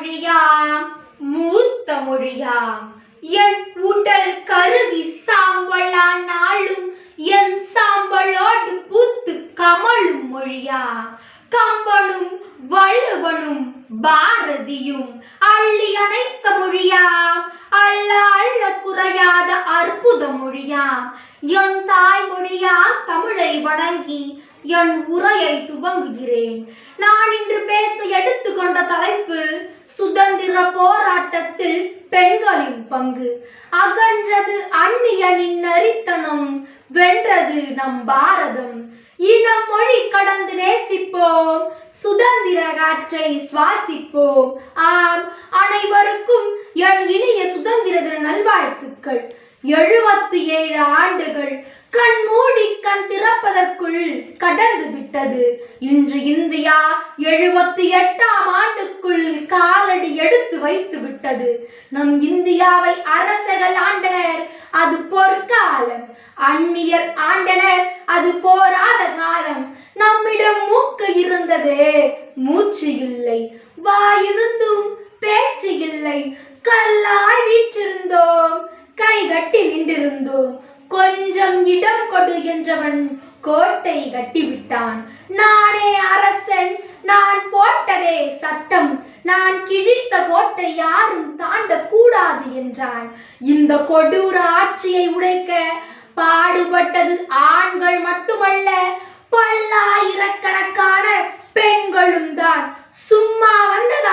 மொழியாம் மூத்த மொழியாம். என் உடல் கருதி சாம்பலானாலும் என் சாம்பலோடு பூத்து கமலும் மொழியா கம்பனும் வள்ளுவனும் பாரதியும் அள்ளி அணைத்த மொழியாம். அள்ள அள்ள குறையாத அற்புத மொழியாம். என் தாய்மொழியாம் தமிழை வணங்கி என் உரையை துவங்குகிறேன். நான் இன்று பேச எடுத்துக்கொண்ட தலைப்பு சுதந்திர போராட்டத்தில் பெண்களின் பங்கு. அகன்றது அந்நியனின் நரித்தனம் வென்றது நம் பாரதம். இனம் மொழி கடந்து நேசிப்போம் சுதந்திர காற்றை சுவாசிப்போம். ஆம் அனைவருக்கும் என் இனிய சுதந்திர தின நல்வாழ்த்துக்கள். எழுபத்தி ஏழு ஆண்டுகள் கண் மூடி கண் திறப்பதற்குள் கடந்து விட்டது. இன்று இந்தியா எழுபத்தி எட்டாம் ஆண்டுக்குள் காலடி எடுத்து வைத்து விட்டது. நம் இந்தியாவை அரசர்கள் ஆண்டனர் அது பொற்காலம் அந்நியர் ஆண்டனர் அது போராத காலம். நம்மிடம் மூக்கு இருந்தது மூச்சு இல்லை. வாயிருந்தும் பேச்சு இல்லை. கல்லாய் வீற்றிருந்தோம் கை கட்டி நின்றிருந்தோம். கொஞ்சம் இடம் கொடு என்றவன் கோட்டை கட்டிவிட்டான். நானே அரசன் நான் போட்டதே சட்டம். நான் கிழித்த கோட்டை யாரும் தாண்டக்கூடாது என்றான் இந்த கொடூர ஆட்சியை உடைக்க பாடுபட்டது ஆண்கள் மட்டுமல்ல பல்லாயிரக்கணக்கான பெண்களும் தான். சும்மா வந்ததா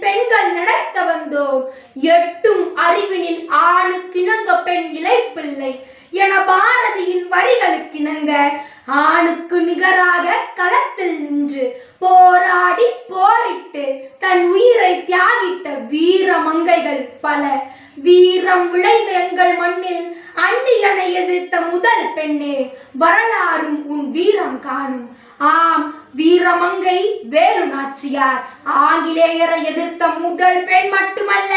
பெண்கள் நடத்த வந்தோம். எட்டும் அறிவினில் ஆணுக்கிணங்க பெண் இழைப்பில்லை என பாரதியின் வரிகளுக்கிணங்க ஆணுக்கு நிகராக களத்தில் நின்று போராடி போரிட்டு தன் உயிரை தியாகிட்ட வீர மங்கைகள் பல. வீரம் விளைந்த எங்கள் மண்ணில் அண்ணியனை எதிர்த்த முதல் பெண்ணே வரலாறும் உன் வீரம் காணும். ஆம் வீரமங்கை வேலு நாச்சியார் ஆங்கிலேயரை எதிர்த்த முதல் பெண் மட்டுமல்ல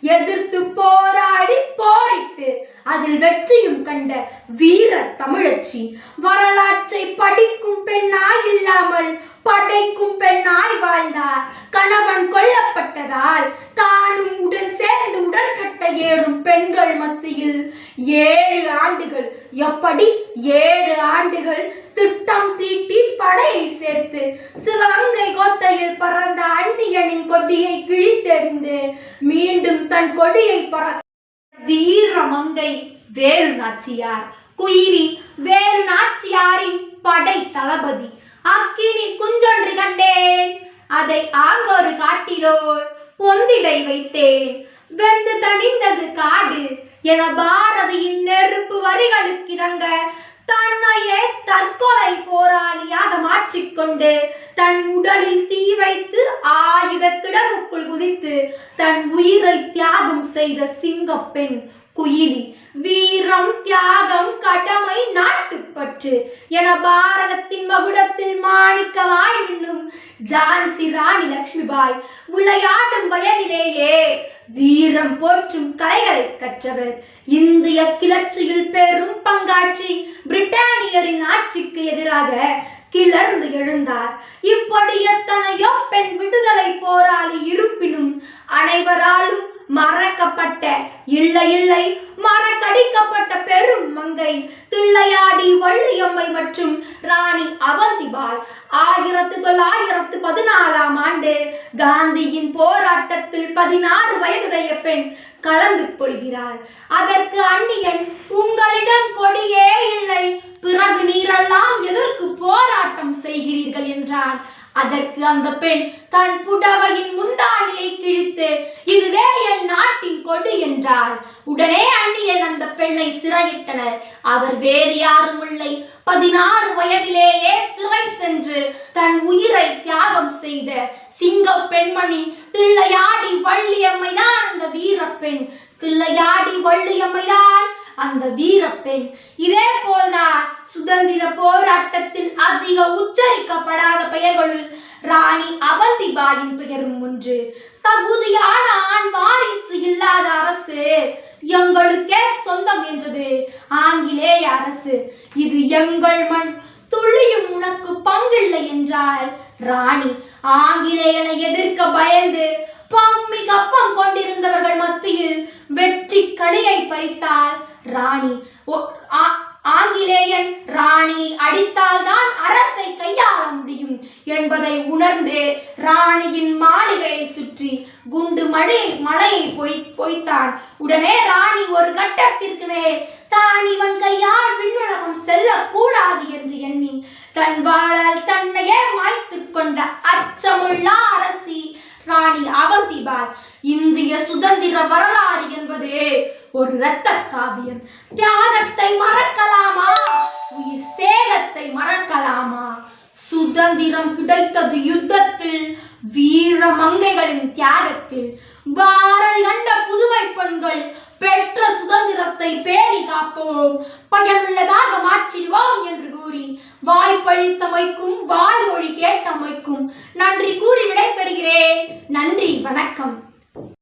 எதிர்த்து போராடி போரிட்டு அதில் வெற்றியும் கண்ட வீர தமிழச்சி. வரலாற்றை படிக்கும் பெண்ணாய் இல்லாமல் படைக்கும் பெண்ணாய் வாழ்ந்தார். கணவன் கொல்லப்பட்டதால் தானும் உடன் சேர்ந்து உடன்கட்ட ஏறும் பெண்கள் மத்தியில் ஏழு ஆண்டுகள். எப்படி? ஏழு ஆண்டுகள் திட்டம் தீட்டி படையை சேர்த்து சிவகங்கை கோட்டையில் பறந்த அந்நியனின் கொடியை கிழித்தெறிந்து மீண்டும் தன் கொடியை பற வீரமங்கை வேலு நாச்சியார். குயிலி வேலு நாச்சியாரின் படை தளபதி. அக்கினி குஞ்சொன்று கண்டேன். அதை ஆங்கொரு காட்டிலோர் பொந்திடை வைத்தேன். வெந்து தணிந்தது காடு என பாரதியின் நெருப்பு வரிகளுக்கிடங்க தன்னையே தற்கொலை போராளியாக மாற்றிக்கொண்டு தன் உடலில் தீ வைத்து ஆயுத கிடவுக்குள் குதித்து தன் உயிரை தியாகம் செய்த சிங்கப்பெண் குயிலி. வீரம் தியாகம் கடமை நாட்டுப்பற்று என பாரதத்தின் மகுடத்தில் மாணிக்கமாய் நின்னும் ஜான்சி ராணி லக்ஷ்மிபாய் விளையாடும் வயதிலேயே வீரம் போற்றும் கலைகளை கற்றவர். இந்திய கிளர்ச்சியில் பெரும் பங்காற்றி பிரிட்டானியரின் ஆட்சிக்கு எதிராக கிளர்ந்து எழுந்தார். இப்படி எத்தனையோ பெண் விடுதலை போராளி இருப்பினும் அனைவராலும் மறக்கப்பட்ட இல்லை இல்லை மறக்கடிக்கப்பட்ட பெரும் மங்கை தில்லையாடி வள்ளியம்மை மற்றும் ராணி அவந்திபாய் ஆயிரத்து தொள்ளாயிரத்து பதினாலாம் ஆண்டு காந்தியின் போராட்டத்தில் பதினாறு வயதுடைய பெண் கலந்து கொள்கிறார். அதற்கு அந்நியன் உங்களிடம் கொடியே என்றான் அதற்கு அந்த பெண் தன் புடவையின் முந்தானியை கிழித்து இதுவே என் நாட்டின் கொடு என்றாள். உடனே அந்நியன் அந்த பெண்ணை சிறையிட்டனர். அவர் வேறு யாரும் இல்லை. பதினாறு வயதிலேயே சிறை சென்று தன் உயிரை தியாகம் செய்த சிங்க பெண்மணி தில்லையாடி வள்ளியம்மைதான் அந்த வீரப்பெண். தில்லையாடி வள்ளியம்மைதான் அந்த வீரப்பெண். இதே போல்தான் சுதந்திர போராட்டத்தில் அதிக உச்ச உச்சரிக்கப்படாத பெயர்களுள் ராணி அவந்திபாயின் பெயரும் ஒன்று. தகுதியான ஆண் வாரிசு இல்லாத அரசு. எங்களுக்கே சொந்தம் என்றது. ஆங்கிலேய அரசு. இது எங்கள் மண். துளியும் உனக்கு பங்கில்லை என்றால் ராணி. ஆங்கிலேயனை எதிர்க்க பயந்து பம்மி கப்பம் கொண்டிருந்தவர்கள் மத்தியில் வெற்றி கனியை பறித்தால் ராணி. ஒ- ஆ- ஆங்கிலேயன் ராணி அடித்தால்தான் அரசை கையாள முடியும் என்பதை உணர்ந்து ராணியின் மாளிகையை சுற்றி குண்டு மழை மழையை பொய் பொய்த்தான். உடனே ராணி ஒரு கட்டத்திற்கு மேல் தான் இவன் கையால் விண்ணுலகம் செல்லக்கூடாது என்று எண்ணி தன் வாழால் தன்னையே மாய்த்துக் கொண்ட அச்சமுள்ள அரசு ராணி அவந்திபாய் இந்திய சுதந்திர வரலாறு என்பது ஒரு இரத்த காவியம். தியாகத்தை மறக்கலாமா? உயிர் சேதத்தை மறக்கலாமா? சுதந்திரம் கிடைத்தது யுத்தத்தில் வீர மங்கைகளின் தியாகத்தில். பாரதி கண்ட புதுமை பெண்கள் பெற்ற சுதந்திரத்தை பேணி காப்போம் பயனுள்ளதாக மாற்றிடுவோம் என்று கூறி வாய்ப்பளித்தமைக்கும் வாய்மொழி கேட்டமைக்கும் நன்றி கூறி விடைபெறுகிறேன். நன்றி வணக்கம்.